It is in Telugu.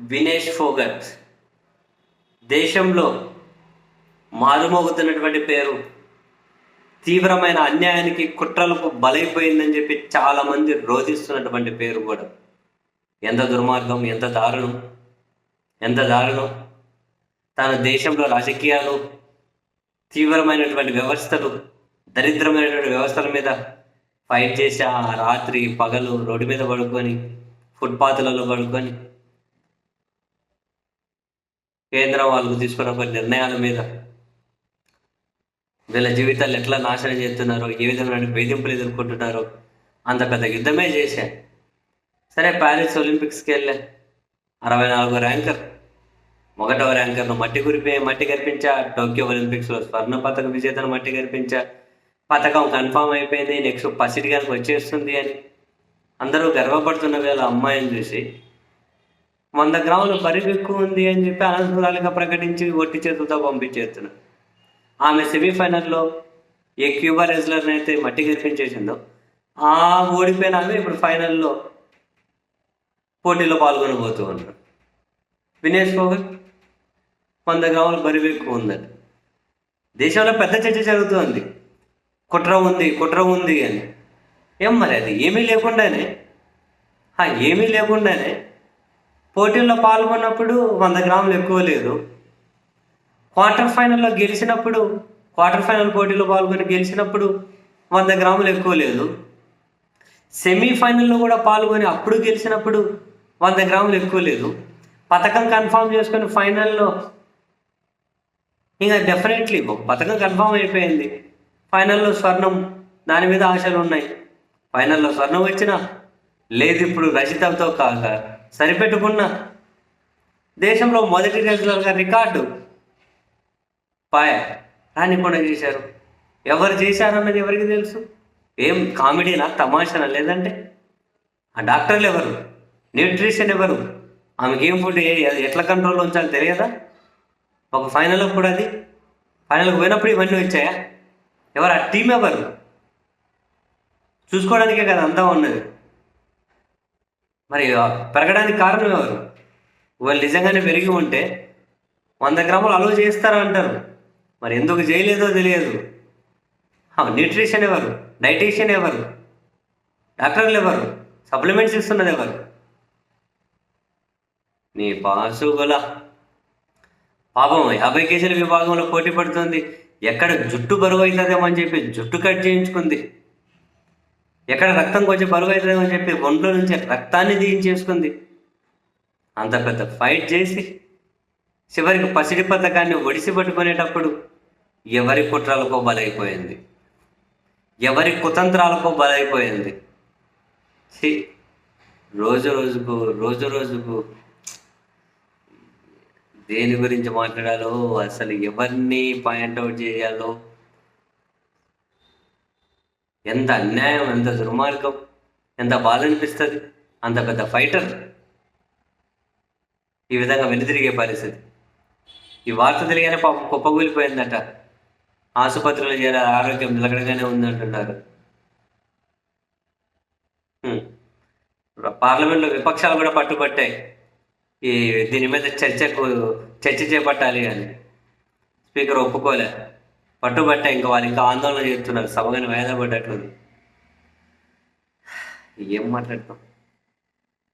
వినేష్ ఫోగట్. దేశంలో మారుమోగుతున్నటువంటి పేరు తీవ్రమైన అన్యాయానికి కుట్రలకు బలైపోయిందని చెప్పి చాలామంది రోధిస్తున్నటువంటి పేరు కూడా. ఎంత దుర్మార్గం ఎంత దారుణం ఎంత దారుణం. తన దేశంలో రాజకీయాలు తీవ్రమైనటువంటి వ్యవస్థలు దరిద్రమైనటువంటి వ్యవస్థల మీద ఫైట్ చేసి ఆ రాత్రి పగలు రోడ్డు మీద పడుకొని ఫుట్పాత్లలో పడుకొని కేంద్రం వాళ్ళకు తీసుకున్న కొన్ని నిర్ణయాల మీద వీళ్ళ జీవితాలు ఎట్లా నాశనం చేస్తున్నారో? ఏ విధమైన వేధింపులు ఎదుర్కొంటున్నారో? అంత పెద్ద యుద్ధమే చేశా. సరే ప్యారిస్ ఒలింపిక్స్కి వెళ్ళా. అరవై నాలుగో ర్యాంకర్. ఒకటవ ర్యాంకర్ను మట్టి కురిపి మట్టి కనిపించా టోక్యో ఒలింపిక్స్లో స్వర్ణ పథక విజేతను మట్టి కనిపించా పథకం కన్ఫామ్ అయిపోయింది. నెక్స్ట్ పసిడి వచ్చేస్తుంది అని. అందరూ గర్వపడుతున్న వేళ అమ్మాయిని చూసి వంద గ్రాములు బరువు ఎక్కువ ఉంది అని చెప్పి అనర్హురాలుగా ప్రకటించి ఒట్టి చేతులతో పంపించేస్తున్నాడు ఆమె సెమీఫైనల్లో ఏ క్యూబా రెజ్లర్ని అయితే మట్టి గెలిపించేసిందో ఆ ఓడిపోయిన ఆమె ఇప్పుడు ఫైనల్లో పోటీలో పాల్గొనబోతూ ఉన్నారు. వినేష్ ఫోగట్ వంద గ్రాముల బరువు ఎక్కువ ఉందని. దేశంలో పెద్ద చర్చ జరుగుతుంది. కుట్ర ఉంది కుట్ర ఉంది అని. ఏం మరి అది? ఏమీ లేకుండానే ఏమీ లేకుండానే పోటీల్లో పాల్గొన్నప్పుడు వంద గ్రాములు ఎక్కువ లేదు. క్వార్టర్ ఫైనల్లో గెలిచినప్పుడు క్వార్టర్ ఫైనల్ పోటీలో పాల్గొని గెలిచినప్పుడు వంద గ్రాములు ఎక్కువ లేదు. సెమీఫైనల్లో కూడా పాల్గొని అప్పుడు గెలిచినప్పుడు వంద గ్రాములు ఎక్కువ లేదు. పథకం కన్ఫామ్ చేసుకొని ఫైనల్లో ఇంకా డెఫినెట్లీ పథకం కన్ఫామ్ అయిపోయింది. ఫైనల్లో స్వర్ణం దాని మీద ఆశలు ఉన్నాయి. ఫైనల్లో స్వర్ణం వచ్చినా లేదు ఇప్పుడు రజితతో కాక. సరిపెట్టుకున్న దేశంలో మొదటి రెగ్యులర్గా రికార్డు. పాయ రానికుండా చేశారు ఎవరు చేశారన్నది ఎవరికి తెలుసు? ఏం కామెడీనా తమాషనా లేదంటే? ఆ డాక్టర్లు ఎవరు? న్యూట్రిషన్ ఎవరు? ఆమెకి ఏం ఫుడ్ ఎట్లా కంట్రోల్లో ఉంచాలో తెలియదా? ఒక ఫైనల్ కూడా అది. ఫైనల్కి పోయినప్పుడు ఇవన్నీ వచ్చాయా? ఎవరు? ఆ టీం ఎవరు? చూసుకోవడానికే కదా అంతా ఉన్నది. మరి పెరగడానికి కారణం ఎవరు? వాళ్ళు నిజంగానే పెరిగి ఉంటే వంద గ్రాములు అలో చేస్తారా అంటారు మరి ఎందుకు చేయలేదో తెలియదు. న్యూట్రిషన్ ఎవరు? డైటీషియన్ ఎవరు? డాక్టర్లు ఎవరు? సప్లిమెంట్స్ ఇస్తున్నది ఎవరు? నీ పాసుగుల పాపం యాభై కేజీల విభాగంలో పోటీ పడుతుంది. ఎక్కడ జుట్టు బరువు అవుతుందేమో అని చెప్పి జుట్టు కట్ చేయించుకుంది. ఎక్కడ రక్తం కొంచెం పరుగు అవుతుందని చెప్పి ఒంట్లో నుంచి రక్తాన్ని తీయించేసుకుంది. అంత పెద్ద ఫైట్ చేసి చివరికి పసిడి పథకాన్ని ఒడిసి పట్టుకునేటప్పుడు ఎవరి కుట్రలకో బలైపోయింది. ఎవరి కుతంత్రాలకో బలైపోయింది. రోజు రోజుకు రోజు రోజుకు దేని గురించి మాట్లాడాలో అసలు ఎవరిని పాయింట్అవుట్ చేయాలో ఎంత అన్యాయం ఎంత దుర్మార్గం ఎంత బాధ అనిపిస్తుంది అంత పెద్ద ఫైటర్ ఈ విధంగా వెనుతిరిగే పరిస్థితి. ఈ వార్త తెలియగానే పాపం కుప్పగూలిపోయిందట ఆసుపత్రిలో చేరే ఆరోగ్యం నిలకడగానే ఉందంటున్నారు. పార్లమెంట్లో విపక్షాలు కూడా పట్టుబట్టాయి. ఈ దీని మీద చర్చకు చర్చ చేపట్టాలి అని. స్పీకర్ ఒప్పుకోలే. పట్టుబట్ట ఇంకా వాళ్ళు ఇంకా ఆందోళన చేస్తున్నారు. సభగాని వాయిదా ఏం మాట్లాడతాం?